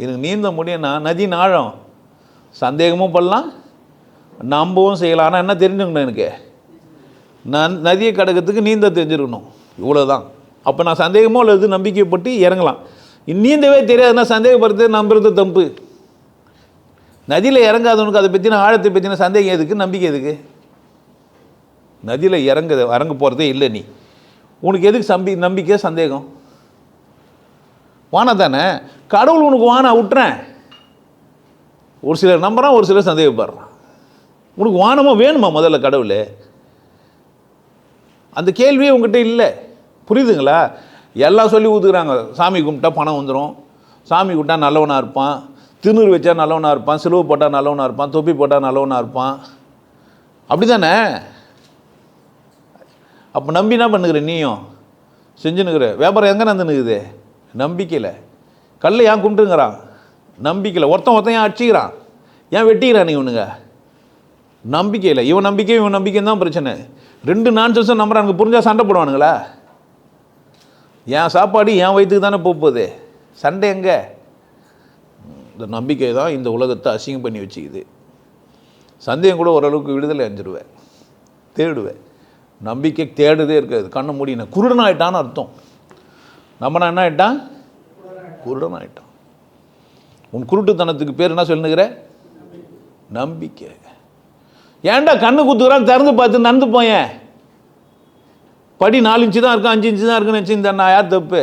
எனக்கு நீந்த முடியும்னா நதியின் ஆழம் சந்தேகமும் பண்ணலாம் நம்பவும் செய்யலாம். ஆனால் என்ன தெரிஞ்சுக்கணும் எனக்கு? நான் நதியை கடக்கிறதுக்கு நீந்த தெரிஞ்சிருக்கணும். இவ்வளோதான் அப்போ நான் சந்தேகமோ அல்லது நம்பிக்கைப்பட்டு இறங்கலாம். நீந்தவே தெரியாதுன்னா சந்தேகப்படுறது நம்புறது தம்பு நதியில் இறங்காதவனுக்கு அதை பற்றின ஆழத்தை பற்றின சந்தேகம் எதுக்கு? நம்பிக்கை எதுக்கு? நதியில் இறங்க இறங்க போகிறதே இல்லை நீ. உனக்கு எதுக்கு சம்பி நம்பிக்கை சந்தேகம்? வானா தானே கடவுள் உனக்கு வானா விட்டுறேன் ஒரு சிலர் நம்புகிறான் ஒரு சிலர் சந்தேகப்படுறான். உனக்கு வானமாக வேணுமா முதல்ல கடவுள்? அந்த கேள்வியே உங்ககிட்ட இல்லை. புரியுதுங்களா? எல்லாம் சொல்லி ஊற்றுக்குறாங்க சாமி கும்பிட்டா பணம் வந்துடும் சாமி கும்பிட்டா நல்லவனாக இருப்பான். திருநூறு வச்சா நல்லவனாக இருப்பான். சிலுவை போட்டால் நல்லவனாக இருப்பான். தொப்பி போட்டால் நல்லவனாக இருப்பான். அப்படி தானே அப்போ நம்பி என்ன பண்ணுகிற நீயும்? செஞ்சுன்னுக்குற வியாபாரம் எங்கே நடந்துன்னுக்குது? நம்பிக்கையில். கல்லை ஏன் கும்பிட்டுங்கிறான்? நம்பிக்கையில். ஒருத்தன் ஒருத்தன் ஏன் அடிச்சிக்கிறான்? ஏன் வெட்டிக்கிறான் நீ இவனுங்க நம்பிக்கையில். இவன் நம்பிக்கை இவன் நம்பிக்கை தான் பிரச்சனை. ரெண்டு நான்சன்ஸும் நம்புறானுங்க புரிஞ்சால் சண்டை போடுவானுங்களா? என் சாப்பாடு என் வயிற்றுக்கு தானே போகுது. சண்டை எங்கே? இந்த நம்பிக்கை தான் இந்த உலகத்தை அசிங்கம் பண்ணி வச்சுக்குது. சந்தேகம் கூட ஓரளவுக்கு விடுதலை அஞ்சிடுவேன் தேடுவேன். நம்பிக்கை தேடுதே இருக்காது. கண்ணை மூடின. குருடன் ஆயிட்டான்னு அர்த்தம் நம்மனா என்ன ஆயிட்டான்? குருடன் ஆகிட்டான் உன் குருட்டுத்தனத்துக்கு பேர் என்ன சொல்லுங்கிற நம்பிக்கை. ஏன்டா கண்ணு குத்துக்கிறான் திறந்து பார்த்து நடந்து போயேன். படி நாலு இன்ச்சு தான் இருக்கும் அஞ்சு இன்ச்சு தான் இருக்குன்னு வச்சு இந்த நான் யார் தப்பு?